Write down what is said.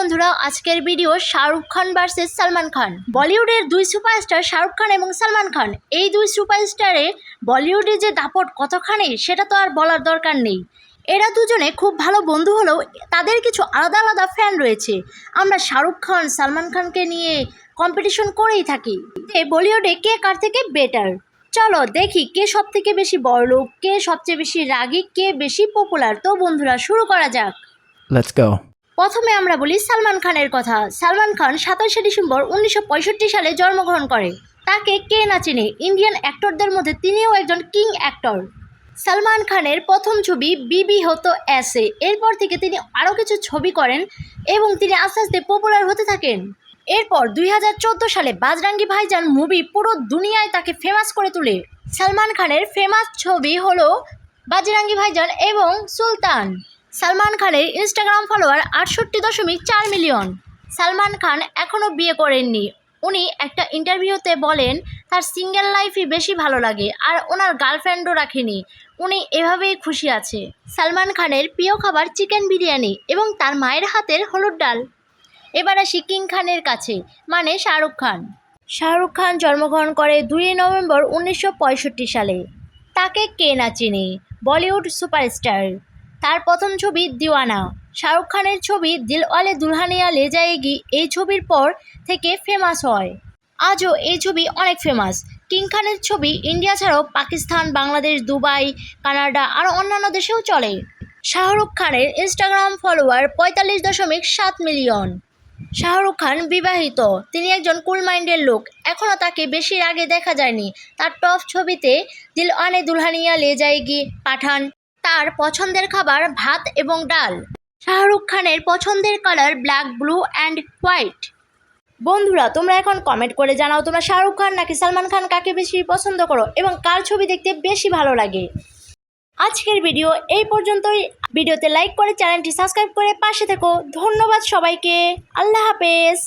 বন্ধুরা, আজকের video Shahrukh Khan versus Salman Khan. বলিউডের দুই সুপারস্টার শাহরুখ খান এবং সালমান খান। এই দুই সুপারস্টারে বলিউডে যে দাপট কতখানি, সেটা তো আর বলার দরকার নেই। এরা দুজনে খুব ভালো বন্ধু হলেও তাদের কিছু আলাদা আলাদা ফ্যান রয়েছে। আমরা শাহরুখ খান, সালমান খানকে নিয়ে কম্পিটিশন করেই থাকি। বলিউডে কে কার থেকে বেটার চলো দেখি কে সব থেকে বেশি বড়লোক কে সবচেয়ে বেশি রাগী, কে বেশি পপুলার তো বন্ধুরা, শুরু করা যাক। Let's go. প্রথমে আমরা বলি সালমান খানের কথা। সালমান খান সাতাশে ডিসেম্বর উনিশশো পঁয়ষট্টি সালে জন্মগ্রহণ করে। তাকে কে না চেনে, ইন্ডিয়ান অ্যাক্টরদের মধ্যে তিনিও একজন কিং অ্যাক্টর। সালমান খানের প্রথম ছবি বিবি হতো অ্যাসে এরপর থেকে তিনি আরও কিছু ছবি করেন এবং তিনি আস্তে আস্তে পপুলার হতে থাকেন। এরপর দুই হাজার চোদ্দ সালে বাজরাঙ্গি ভাইজান মুভি পুরো দুনিয়ায় তাকে ফেমাস করে তোলে। সালমান খানের ফেমাস ছবি হলো বাজরাঙ্গি ভাইজান এবং সুলতান। সালমান খানের ইনস্টাগ্রাম ফলোয়ার আটষট্টি দশমিক চার মিলিয়ন। সালমান খান এখনও বিয়ে করেননি। উনি একটা ইন্টারভিউতে বলেন, তার সিঙ্গেল লাইফই বেশি ভালো লাগে আর ওনার গার্লফ্রেন্ডও রাখেনি। উনি এভাবেই খুশি আছে। সালমান খানের প্রিয় খাবার চিকেন বিরিয়ানি এবং তার মায়ের হাতের হলুদ ডাল। এবার আসি কিং খানের কাছে মানে শাহরুখ খান। শাহরুখ খান জন্মগ্রহণ করে দুই নভেম্বর উনিশশো পঁয়ষট্টি সালে। তাকে কে না চিনে? বলিউড সুপারস্টার তার প্রথম ছবি দিওয়ানা। শাহরুখ খানের ছবি দিলওয়ালে দুলহানিয়া লে যায়েগি, এই ছবির পর থেকে ফেমাস হয়। আজও এই ছবি অনেক ফেমাস কিং খানের ছবি ইন্ডিয়া ছাড়াও পাকিস্তান, বাংলাদেশ, দুবাই, কানাডা আর অন্যান্য দেশেও চলে। শাহরুখ খানের ইনস্টাগ্রাম ফলোয়ার পঁয়তাল্লিশ দশমিক সাত মিলিয়ন। শাহরুখ খান বিবাহিত। তিনি একজন কুল মাইন্ডের লোক। এখনও তাকে বেশি আগে দেখা যায়নি। তার টপ ছবিতে দিল আনে দুলহানিয়া লে যায়গি পাঠান তার পছন্দের খাবার ভাত এবং ডাল। শাহরুখ খানের পছন্দের colour black blue and white বন্ধুরা, তোমরা এখন কমেন্ট করে জানাও তোমরা শাহরুখ খান নাকি সালমান খান কাকে বেশি পছন্দ করো এবং কার ছবি দেখতে বেশি ভালো লাগে। আজকের ভিডিও এই পর্যন্তই। ভিডিওতে লাইক করে চ্যানেলটি সাবস্ক্রাইব করে পাশে থেকো। ধন্যবাদ সবাইকে। আল্লাহ হাফেজ।